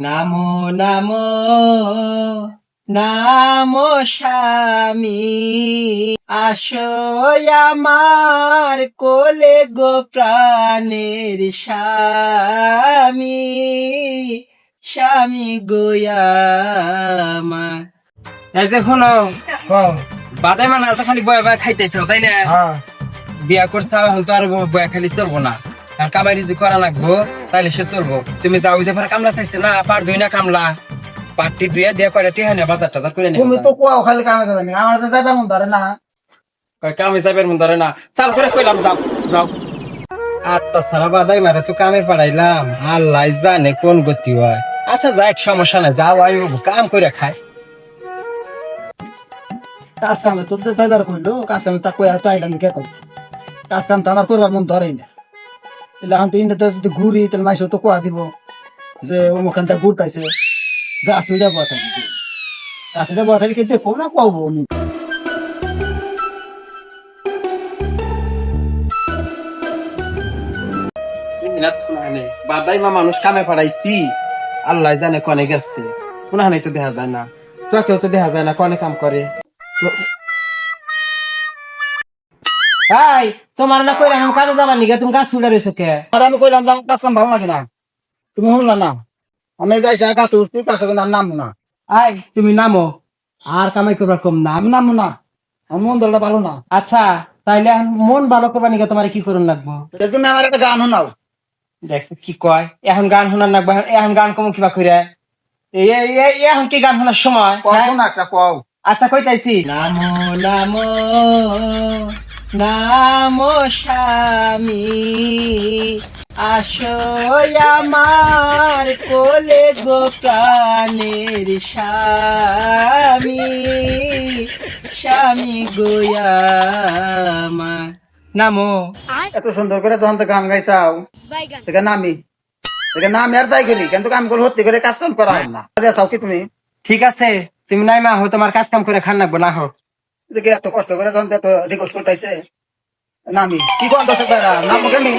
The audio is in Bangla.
নামো নামো নামো স্বামী। আসো আমার কোলে গো প্রাণের স্বামী। স্বামী গোয়ামা এই যে শোনো বাদাই মানে তো খালি বয়া বয়া খাইতেছ তাই না? বিয়া করছে এখন তো আর বয়া খালি চলবো না। আর কামাই রিজি করা লাগবো তাহলে সে চলবো। তুমি যাও যে ফের কামলা চাইছে না পার দুই না কামলা। পার্টি দুইয়া দিয়া করে টিহা নে বাজার টাজার করে তুমি তো কোয়াও খালি কামে যাবে না। আমার তো যাবে মন ধরে না। কামে যাবেন মন ধরে না। চাল করে কইলাম যাও যাও। আত্মা সারা বাদাই মারে তো কামে পাড়াইলাম। আল্লাহ জানে কোন গতি হয়। আচ্ছা যাক সমস্যা নাই যাও আই কাম করে খায় কাজ কামে তোর তো যাইবার কইলো কাজ কামে তা কইয়া চাইলাম কে করছি কাজ কাম তো আমার করবার মন ধরেই না। তাহলে এখন তো ইন্দ্র যদি ঘুরি তাহলে তো কোয়া দিব যে অমুখানটা ঘুর পাইছে গাছ উড়ে বসা গাছ উড়ে বসা কি দেখো না কব বাদাই মা মানুষ কামে পাড়াইছি। আল্লাহ জানে কনে গেছে। কোনখানে তো দেখা যায় না। চকেও তো দেখা যায় না, কনে কাম করে। হাই তোমার না কইরা আমি কামে যাবার নিগে তুমি গাছ ছুড়ে রয়েছো কে? আর আমি কইলাম যে কাজ কাম ভালো লাগে না। তুমি শুনলা না? আমি যাই যাই গাছ উঠছি কাজ আর নামবো না। আই তুমি নামো। আর কামাই করবার কম না। আমি নামবো না। আমার মন ধরলে ভালো না। আচ্ছা তাইলে মন ভালো করবার নিগে তোমার কি করুন লাগবো? তুমি আমার একটা গান শোনাও। দেখছ কি কয়? এখন গান শোনার লাগবো এখন গান কম কিবা এই- এখন কি গান শোনার সময়? হ্যাঁ? না একটা কও। আচ্ছা কইতাইছি। নামো নামো। নামো স্বামী আসো আমার কোলে গো প্রাণের স্বামী স্বামী গোয়ামা নামো এত সুন্দর করে যখন তো গান গাইছাও থেকে নামি থেকে নামি আর তাই করি কিন্তু কাম করে হত্যি করে কাজ কাম করা হয় না চাও কি তুমি ঠিক আছে তুমি নাই মা হো তোমার কাজ কাম করে খান লাগবো না হো দেখে এত কষ্ট করে তখন এত রিকোয়েস্ট করতেছে নামি। কি কোন দর্শক ভাইরা? কেমি